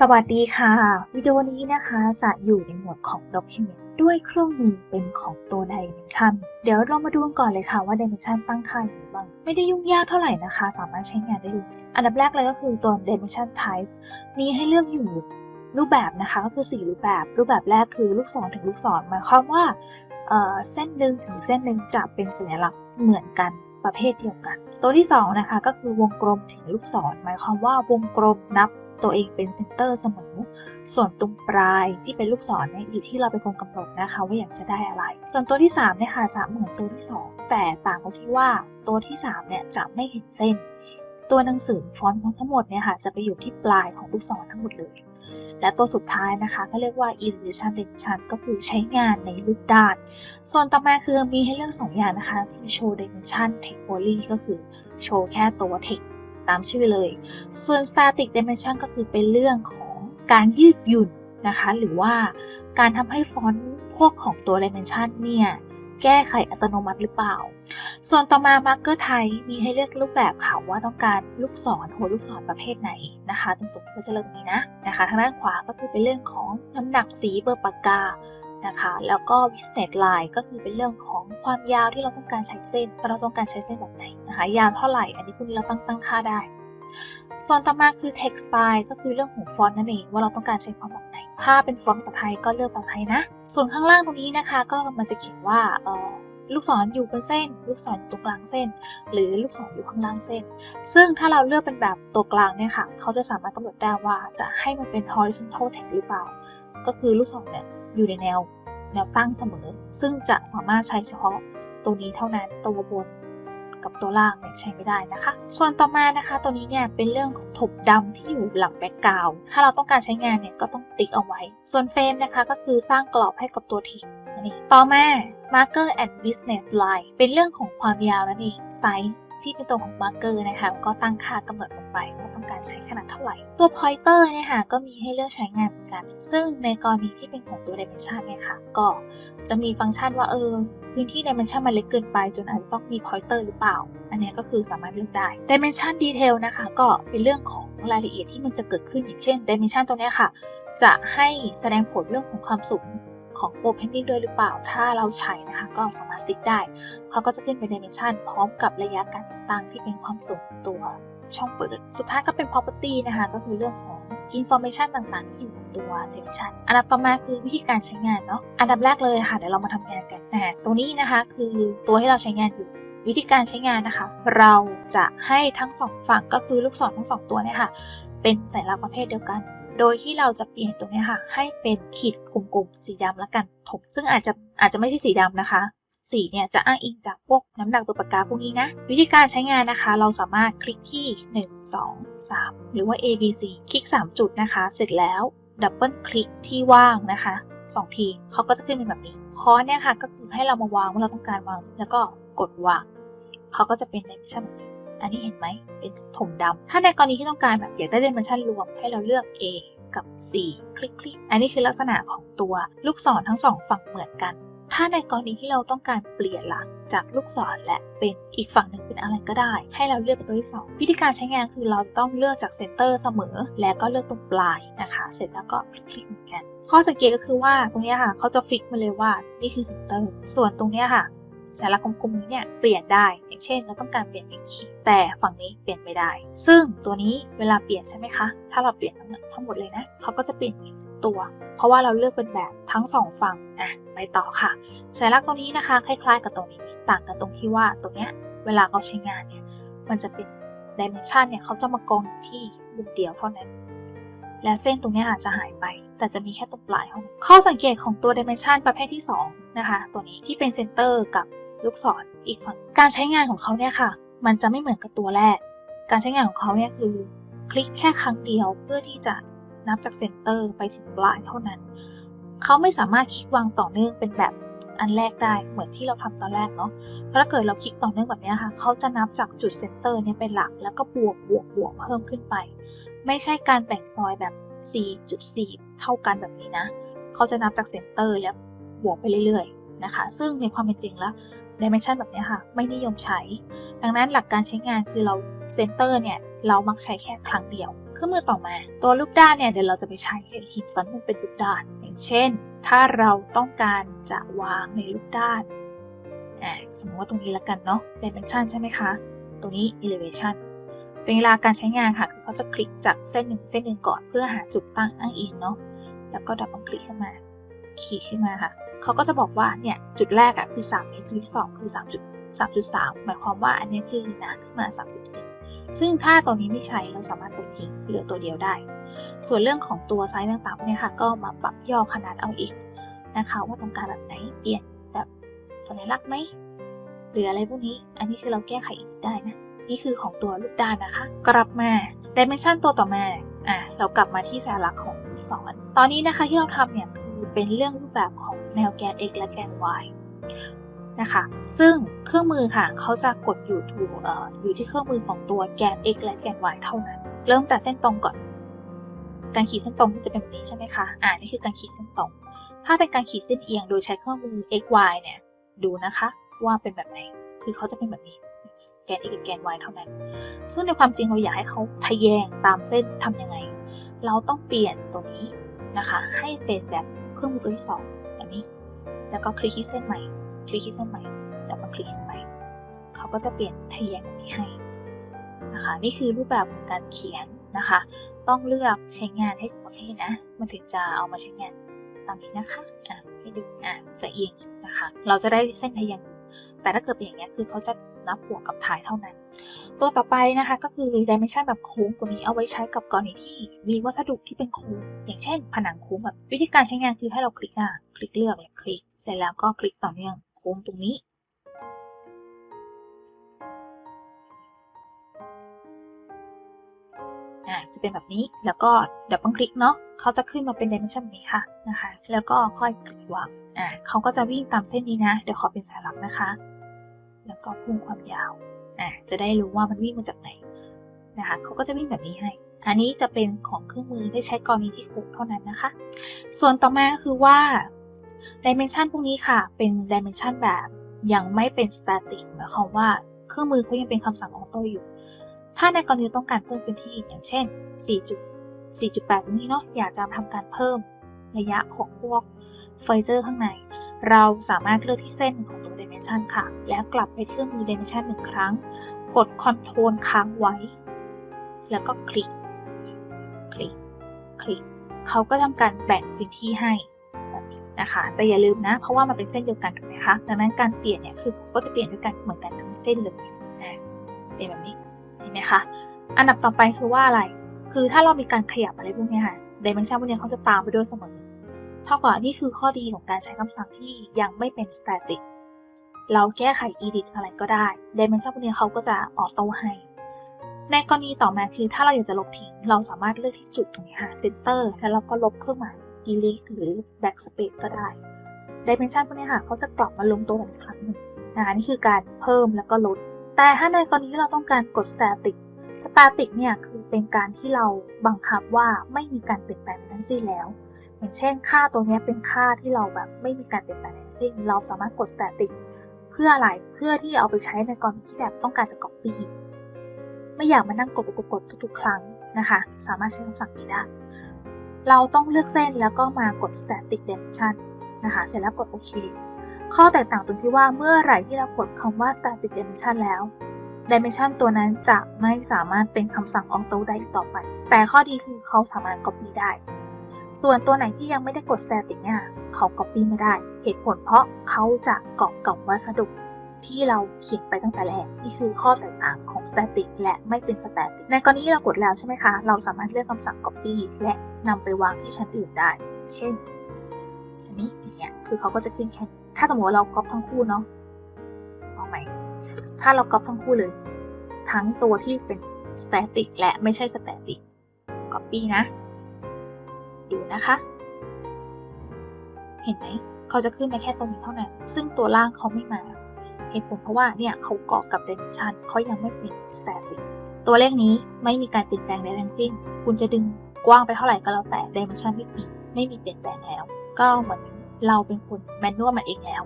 สวัสดีค่ะ วิดีโอนี้นะคะจะอยู่ในหมวดของ Document ด้วยเครื่องมือเป็นของตัว Dimension เดี๋ยวเรามาดูกันก่อนเลยค่ะว่า Dimension ตั้งค่าอย่างไรบ้าง ไม่ได้ยุ่งยากเท่าไหร่นะคะ สามารถใช้งานได้เลยอันดับแรกเลยก็คือตัว Dimension Type มีให้เลือกอยู่รูปแบบนะคะก็คือ 4 รูปแบบ รูปแบบแรกคือลูกศรถึงลูกศรหมายความว่าเเส้นหนึ่งถึงเส้นหนึ่งจะเป็นสัญลักษณ์เหมือนกันประเภทเดียวกัน ตัวที่สองนะคะก็คือวงกลมถึงลูกศร หมายความว่าวงกลมนับ ตัวเองเป็นเซนเตอร์เสมอ ส่วนตรงปลายที่เป็นลูกศรเนี่ยอยู่ที่เราเป็นคนกำหนดนะคะว่าอยากจะได้อะไร ส่วนตัวที่3เนี่ยค่ะจะเหมือนตัวที่ 2 แต่ต่างตรงที่ว่าตัวที่3เนี่ยจะไม่เห็นเส้น ตัวหนังสือฟอนต์ทั้งหมดเนี่ยค่ะจะไปอยู่ที่ปลายของลูกศรทั้งหมดเลย และตัวสุดท้ายนะคะก็เรียกว่า illustration dimension ก็คือใช้งานในรูปด้าน ส่วนต่อมาคือมีให้เลือก 2 อย่างนะคะคือ show dimension text only ก็คือโชว์แค่ตัว text ตามชื่อเลย ส่วน static dimension ก็คือเป็นเรื่องของการยืดหยุ่นนะคะ หรือว่าการทำให้ฟอนต์พวกของตัว dimension เนี่ยแก้ไขอัตโนมัติหรือเปล่า ส่วนต่อมา marker type มีให้เลือกรูปแบบค่ะว่าต้องการลูกศรหัวลูกศรประเภทไหนนะคะ ตรงส่วนก็จะเลือกตรงนี้นะนะคะ ทางด้านขวาก็คือเป็นเรื่องของน้ำหนักสีเบอร์ปากกา นะคะ แล้วก็ business line ก็คือเป็นเรื่องของความยาวที่เราต้องการใช้เส้นเราต้องการใช้เส้นแบบไหนนะคะ ยาวเท่าไหร่ อันนี้พวกนี้เราตั้งตั้งค่าได้ส่วนต่อมาคือ text style ก็คือเรื่องของฟอนต์นั่นเองว่าเราต้องการใช้ฟอนต์แบบไหน ถ้าเป็นฟอนต์ภาษาไทยก็เลือกภาษาไทยนะ ส่วนข้างล่างตรงนี้นะคะ ก็มันจะเขียนว่าลูกศรอยู่บนเส้น ลูกศรอยู่ตรงกลางเส้น หรือลูกศรอยู่ข้างล่างเส้น ซึ่งถ้าเราเลือกเป็นแบบตัวกลางเนี่ยค่ะ เขาจะสามารถกำหนดได้ว่าจะให้มันเป็น horizontal text หรือเปล่า ก็คือลูกศรเนี่ย อยู่ในแนวแนวตั้งเสมอ ซึ่งจะสามารถใช้เฉพาะตัวนี้เท่านั้นตัวบนกับตัวล่างเนี่ยใช้ไม่ได้นะคะ ส่วนต่อมานะคะตัวนี้เนี่ยเป็นเรื่องของถบดำที่อยู่หลังแบ็กกราวด์ถ้าเราต้องการใช้งานเนี่ยก็ต้องติ๊กเอาไว้ ส่วนเฟรมนะคะก็คือสร้างกรอบให้กับตัวทีนั่นเองต่อมา marker and business line เป็นเรื่องของความยาวนั่นเองไซส์ที่เป็นตัวของ marker นะคะก็ตั้งค่ากำหนด ไปว่าต้องการใช้ขนาดเท่าไหร่ ตัว pointer เนี่ยค่ะก็มีให้เลือกใช้งานเหมือนกัน ซึ่งในกรณีที่เป็นของตัว dimension เนี่ยค่ะ ก็จะมีฟังก์ชันว่าเออพื้นที่ dimension มันเล็กเกินไป จนอาจจะต้องมี pointer หรือเปล่า อันนี้ก็คือสามารถเลือกได้ dimension detail นะคะ ก็เป็นเรื่องของรายละเอียดที่มันจะเกิดขึ้นอย่างเช่น dimension ตัวนี้ค่ะ จะให้แสดงผลเรื่องของความสูงของ opening ด้วยหรือเปล่า ถ้าเราใช้นะคะ ก็สามารถติ๊กได้ เขาก็จะขึ้นเป็น dimension พร้อมกับระยะการติดตั้งที่เป็นความสูงตัว ช่องเปิด สุดท้ายก็เป็น property นะคะ ก็คือเรื่องของ information ต่างๆ ที่อยู่บนตัว dimension อันดับต่อมาคือวิธีการใช้งานเนาะ อันดับแรกเลยค่ะ เดี๋ยวเรามาทำงานกันนะตัวนี้นะคะคือตัวที่เราใช้งานอยู่วิธีการใช้งานนะคะ เราจะให้ทั้งสองฝั่งก็คือลูกศรทั้งสองตัวเนี่ยค่ะ เป็นสัญลักษณ์ประเภทเดียวกัน โดยที่เราจะเปลี่ยนตรงนี้ค่ะ ให้เป็นขีดกลมๆสีดำแล้วกันถบซึ่งอาจจะอาจจะไม่ใช่สีดำนะคะ สีเนี่ยจะอ้างอิงจากพวกน้ำหนักตัวปากกาพวกนี้นะ วิธีการใช้งานนะคะ เราสามารถคลิกที่ 1 2 3 หรือว่า A B C คลิก 3 จุดนะคะ เสร็จแล้วดับเบิลคลิกที่ว่างนะคะสองทีเขาก็จะขึ้นเป็นแบบนี้คอเนี่ยค่ะก็คือให้เรามาวางว่าเราต้องการวางแล้วก็กดวางเขาก็จะเป็นในมิชชั่นแบบนี้อันนี้เห็นไหมเป็นถมดำถ้าในกรณีที่ต้องการแบบอยากได้เดนเมนชันรวมให้เราเลือก A กับ C คลิกคลิกอันนี้คือลักษณะของตัวลูกศรทั้งสองฝั่งเหมือนกัน ถ้าในกรณีที่เราต้องการเปลี่ยนหลักจากลูกศรและเป็นอีกฝั่งหนึ่งเป็นอะไรก็ได้ ให้เราเลือกเป็นตัวที่ 2 วิธีการใช้งานคือเราจะต้องเลือกจากเซนเตอร์เสมอ และก็เลือกตรงปลายนะคะ เสร็จแล้วก็คลิกคลิกเหมือนกัน ข้อสังเกตก็คือว่าตรงนี้ค่ะเขาจะฟิกมาเลยว่านี่คือเซนเตอร์ส่วนตรงนี้ค่ะ สัญลักษณ์กลมๆนี้เนี่ยเปลี่ยนได้ อย่างเช่น เราต้องการเปลี่ยนเป็นขีดแต่ฝั่งนี้เปลี่ยนไม่ได้ ซึ่งตัวนี้เวลาเปลี่ยนใช่ไหมคะ ถ้าเราเปลี่ยนทั้งหมดเลยนะเขาก็จะเปลี่ยนตัว เพราะว่าเราเลือกเป็นแบบทั้งสองฝั่งอะไปต่อค่ะสัญลักษณ์ตรงนี้นะคะ คล้าย ๆ กับตรงนี้ ต่างกันตรงที่ว่าตรงเนี้ยเวลาเขาใช้งานเนี่ยมันจะเป็นดิเมนชันเนี่ยเขาจะมากองที่มุมเดียวเท่านั้น และเส้นตรงนี้อาจจะหายไป แต่จะมีแค่ตรงปลายเท่านั้นข้อสังเกตของตัว dimension ประเภทที่ 2 นะคะ ตัวนี้ที่เป็นเซนเตอร์กับ ลูกศรออีกฝั่ง การใช้งานของเขาเนี่ยค่ะ มันจะไม่เหมือนกับตัวแรก การใช้งานของเขาเนี่ยคือ คลิกแค่ครั้งเดียวเพื่อที่จะนับจากเซนเตอร์ไปถึงปลายเท่านั้น เขาไม่สามารถคลิกวางต่อเนื่องเป็นแบบอันแรกได้เหมือนที่เราทำตอนแรกเนาะ เพราะถ้าเกิดเราคลิกต่อเนื่องแบบนี้ค่ะ เขาจะนับจากจุดเซนเตอร์เนี่ยเป็นหลัก แล้วก็บวกบวกบวกเพิ่มขึ้นไป ไม่ใช่การแบ่งซอยแบบ 4.4 เท่ากันแบบนี้นะ เขาจะนับจากเซนเตอร์แล้วบวกไปเรื่อยๆนะคะ ซึ่งในความเป็นจริงแล้ว ดิเมนชันแบบนี้ค่ะ ไม่นิยมใช้ ดังนั้นหลักการใช้งานคือเราเซนเตอร์เนี่ย เรามักใช้แค่ครั้งเดียวเครื่องมือต่อมา ตัวลูกด้านเนี่ย เดี๋ยวเราจะไปใช้อีกทีตอนมันเป็นลูกด้าน อย่างเช่น ถ้าเราต้องการจะวางในลูกด้านสมมติว่าตรงนี้ล้วกันเนาะ dimension ใช่ไหมคะ ตรงนี้ elevation เป็นเวลาการใช้งานค่ะคือเขาจะคลิกจากเส้นหนึ่งเส้นหนึ่งก่อนเพื่อหาจุดตั้งอ้างอิงเนาะ แล้วก็ดับเบิลคลิกขึ้นมา ขีดขึ้นมาค่ะ เขาก็จะบอกว่าเนี่ยจุดแรกอะคือ3เมตรจุดที่2คือ3จุด3.3 หมายความว่าอันนี้คือหนาขึ้นมา 34 ซึ่งถ้าตัวนี้ไม่ใช้เราสามารถลบทิ้งเหลือตัวเดียวได้ ส่วนเรื่องของตัวไซส์ต่างๆเนี่ยค่ะก็มาปรับย่อขนาดเอาอีกนะคะว่าต้องการแบบไหนเปลี่ยนแบบสัญลักษณ์ไหมหรืออะไรพวกนี้ อันนี้คือเราแก้ไขอีกได้นะนี่คือของตัวลูกด้านนะคะ กลับมา dimension ตัวต่อมาอะเรากลับมาที่สัญลักษณ์ของลูกศร ตอนนี้นะคะที่เราทำเนี่ยคือเป็นเรื่องรูปแบบของแนวแกน x และแกน y นะคะ ซึ่งเครื่องมือค่ะเขาจะกดอยู่ถูเอ่ออยู่ที่เครื่องมือของตัวแกน x และแกน y เท่านั้น เริ่มแต่เส้นตรงก่อน การขีดเส้นตรงจะเป็นแบบนี้ใช่ไหมคะ อ่านี่คือการขีดเส้นตรง ถ้าเป็นการขีดเส้นเอียงโดยใช้เครื่องมือ x y เนี่ย ดูนะคะว่าเป็นแบบไหน คือเขาจะเป็นแบบนี้ แกน x กับแกน y เท่านั้น ซึ่งในความจริงเราอยากให้เขาทะแยงตามเส้นทำยังไง เราต้องเปลี่ยนตัวนี้ นะคะ ให้เป็นแบบเครื่องมือตัวที่สองแบบนี้ แล้วก็คลิกที่เส้นใหม่ คลิกที่เส้นใหม่ แล้วมาคลิกขึ้นไปเขาก็จะเปลี่ยนทะแยงแบบนี้ให้นะคะ นี่คือรูปแบบของการเขียนนะคะ ต้องเลือกใช้งานให้ถูกให้นะ มันถึงจะเอามาใช้งานตามนี้นะคะ อะให้ดูอะจะเอียงนะคะ เราจะได้เส้นทะแยง แต่ถ้าเกิดเป็นอย่างนี้ยคือเขาจะ นับบวกกับถ่ายเท่านั้น ตัวต่อไปนะคะก็คือ dimension แบบโค้งตัวนี้เอาไว้ใช้กับกรณีที่มีวัสดุที่เป็นโค้งอย่างเช่น ผนังโค้งแบบวิธีการใช้งานคือให้เราคลิกอะคลิกเลือกเลยคลิก เสร็จแล้วก็คลิกต่อเนื่องโค้งตรงนี้อ่าจะเป็นแบบนี้แล้วก็ดับเบิลคลิกเนาะเขาจะขึ้นมาเป็น dimension แบบนี้ค่ะนะคะ แล้วก็ค่อยคลิกวางอ่าเขาก็จะวิ่งตามเส้นนี้นะ เดี๋ยวขอเป็นสายลักนะคะ แล้วก็เพิ่มความยาวอะจะได้รู้ว่ามันวิ่งมาจากไหนนะคะเขาก็จะวิ่งแบบนี้ให้ อันนี้จะเป็นของเครื่องมือที่ใช้กรณีที่คุกเท่านั้นนะคะ ส่วนต่อมาก็คือว่า dimension พวกนี้ค่ะ เป็น dimension แบบยังไม่เป็น static หมายความว่าเครื่องมือเขายังเป็นคำสั่งออโต้อยู่ ถ้าในกรณีต้องการเพิ่มพื้นที่อย่างเช่น 4.4.8 ตรงนี้เนาะอยากจะทำการเพิ่มระยะของพวกเฟเจอร์ข้างใน เราสามารถเลือกที่เส้นของตัว dimension ค่ะ แล้วกลับไปเครื่องมือ dimension หนึ่งครั้ง กด Ctrl ค้างไว้ แล้วก็คลิก คลิก คลิก เขาก็ทำการแบ่งพื้นที่ให้แบบนี้นะคะ แต่อย่าลืมนะ เพราะว่ามันเป็นเส้นเดียวกันถูกไหมคะ ดังนั้นการเปลี่ยนเนี่ย คือเขาก็จะเปลี่ยนด้วยกันเหมือนกันทั้งเส้นเลยนะเป็นแบบนี้ เห็นไหมคะ อันดับต่อไปคือว่าอะไร คือถ้าเรามีการขยับอะไรพวกนี้ค่ะ dimension พวกนี้เขาจะตามไปด้วยเสมอเท่ากับนี่คือข้อดีของการใช้คำสั่งที่ยังไม่เป็น static เราแก้ไข edit อะไรก็ได้ dimension พวกนี้เขาก็จะออโต้ให้ ในกรณีต่อมาคือถ้าเราอยากจะลบทิ้ง เราสามารถเลือกที่จุดตรงนี้ค่ะ center แล้วเราก็ลบเครื่องหมาย delete หรือ backspace ก็ได้ dimension พวกนี้ค่ะเขาจะกลับมาลงตัวกันอีกครั้งหนึ่งนะคะนี่คือการเพิ่มแล้วก็ลด แต่ถ้าในกรณีที่เราต้องการกด static static เนี่ยคือเป็นการที่เราบังคับว่าไม่มีการเปลี่ยนแปลงทั้งสิ้นแล้ว อย่างเช่นค่าตัวนี้เป็นค่าที่เราแบบไม่มีการเปลี่ยนแปลงทั้งสิ้น เราสามารถกด static เพื่ออะไรเพื่อที่เอาไปใช้ในกรณีที่แบบต้องการจะ copy ไม่อยากมานั่งกดกดกดทุกๆ ครั้งนะคะ สามารถใช้คำสั่งนี้ได้ เราต้องเลือกเส้นแล้วก็มากด static dimension นะคะ เสร็จแล้วกดโอเค ข้อแตกต่างตรงที่ว่าเมื่อไหร่ที่เรากดคำว่า static dimension แล้ว dimension ตัวนั้นจะไม่สามารถเป็นคำสั่ง auto ได้อีกต่อไป แต่ข้อดีคือเขาสามารถ copy ได้ ส่วนตัวไหนที่ยังไม่ได้กด static เนี่ยเขา copy ไม่ได้ เหตุผลเพราะเขาจะเกาะกับวัสดุที่เราเขียนไปตั้งแต่แรกนี่คือข้อแตกต่างของ static และไม่เป็น static ในกรณีที่เรากดแล้วใช่ไหมคะ เราสามารถเลือกคำสั่ง copy และนำไปวางที่ชั้นอื่นได้ เช่นชั้นนี้อย่างเงี้ยคือเขาก็จะขึ้นแค่ถ้าสมมติว่าเราก๊อปทั้งคู่เนาะเอาใหม่ถ้าเราก๊อปทั้งคู่เลย ทั้งตัวที่เป็น static และไม่ใช่ static copy นะ ดูนะคะ เห็นไหมเขาจะขึ้นมาแค่ตรงนี้เท่านั้น ซึ่งตัวล่างเขาไม่มา เหตุผลเพราะว่าเนี่ยเขาเกาะกับ dimension เขายังไม่เป็น static ตัวเลขนี้ไม่มีการเปลี่ยนแปลงใดทั้งสิ้น คุณจะดึงกว้างไปเท่าไหร่ก็แล้วแต่ dimension ไม่มีไม่มีเปลี่ยนแปลงแล้ว ก็เหมือนเราเป็นคนแมนนวลมันเองแล้ว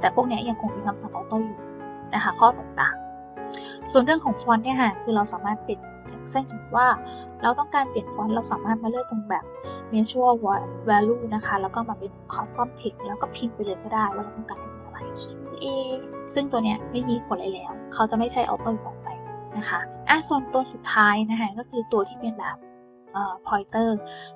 แต่พวกนี้ยังคงเป็นคำสั่งออโต้อยู่นะคะข้อต่างๆ ส่วนเรื่องของฟอนต์เนี่ยค่ะคือเราสามารถเปลี่ยน จากเส้นสมมติว่าเราต้องการเปลี่ยนฟอนต์เราสามารถมาเลือกตรงแบบ natural value นะคะ แล้วก็มาเป็น custom text แล้วก็พิมพ์ไปเลยก็ได้ว่าเราต้องการเป็นอะไรเขียนเองซึ่งตัวเนี้ยไม่มีผลอะไรแล้ว เขาจะไม่ใช้ auto ต่อไปนะคะอะส่วนตัวสุดท้ายนะคะก็คือตัวที่เป็นแบบเอ่อ pointer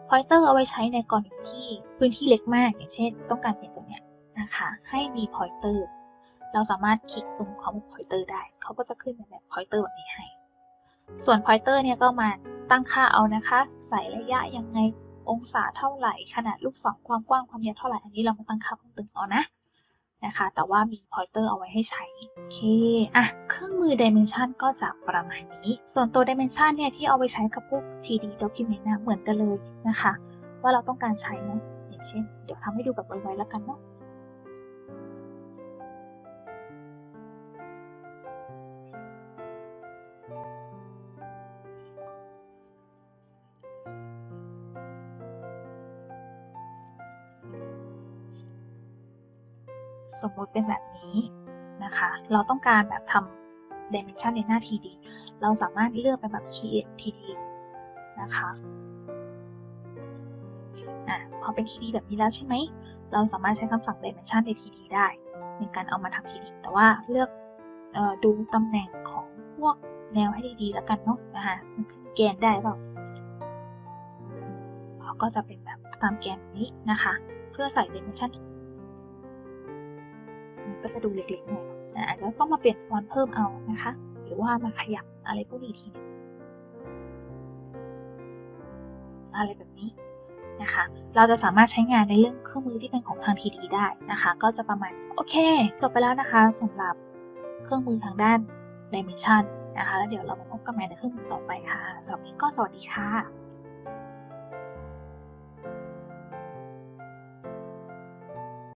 pointer เอาไว้ใช้ในกรณีที่พื้นที่เล็กมาก อย่างเช่น ต้องการเปลี่ยนตัวเนี้ยนะคะให้มี pointer เราสามารถคลิกตรงคำว่า pointer ได้ เขาก็จะขึ้นเป็นแบบ pointer แบบนี้ให้ ส่วน pointer เนี่ยก็มาตั้งค่าเอานะคะ ใส่ระยะยังไงองศาเท่าไหร่ ขนาดลูกศรความกว้างความยาวเท่าไหร่ อันนี้เรามาตั้งค่าเพิ่มเติมเอานะนะคะ แต่ว่ามี pointer เอาไว้ให้ใช้ โอเค อะ เครื่องมือ dimension ก็จะประมาณนี้ ส่วนตัว dimension เนี่ยที่เอาไปใช้กับพวก 3D document นะเหมือนกันเลยนะคะ ว่าเราต้องการใช้นะอย่างเช่น เดี๋ยวทำให้ดูแบบไวๆแล้วกันเนาะ สมมุติเป็นแบบนี้นะคะ เราต้องการแบบทำ dimension ในหน้า TD เราสามารถเลือกเป็นแบบ create TD นะคะอะพอเป็น TD แบบนี้แล้วใช่ไหม เราสามารถใช้คำสั่ง dimension ใน TD ได้ ในการเอามาทำ TD แต่ว่าเลือกออดูตำแหน่งของพวกแนวให้ดีๆแล้วกันเนาะนะคะมันขึ้นแกนได้เปล่าก็จะเป็นแบบตามแกนนี้นะคะ เพื่อใส่ dimension ก็จะดูเล็กๆหน่อยนะอาจจะต้องมาเปลี่ยนฟอนต์เพิ่มเอานะคะ หรือว่ามาขยับอะไรพวกนี้ทีนึงอะไรแบบนี้นะคะ เราจะสามารถใช้งานในเรื่องเครื่องมือที่เป็นของทางทีดีได้นะคะ ก็จะประมาณโอเค จบไปแล้วนะคะสำหรับเครื่องมือทางด้าน Dimension นะคะ แล้วเดี๋ยวเรามาพบกันใหม่ในเครื่องมือต่อไปค่ะสำหรับนี้ก็สวัสดีค่ะ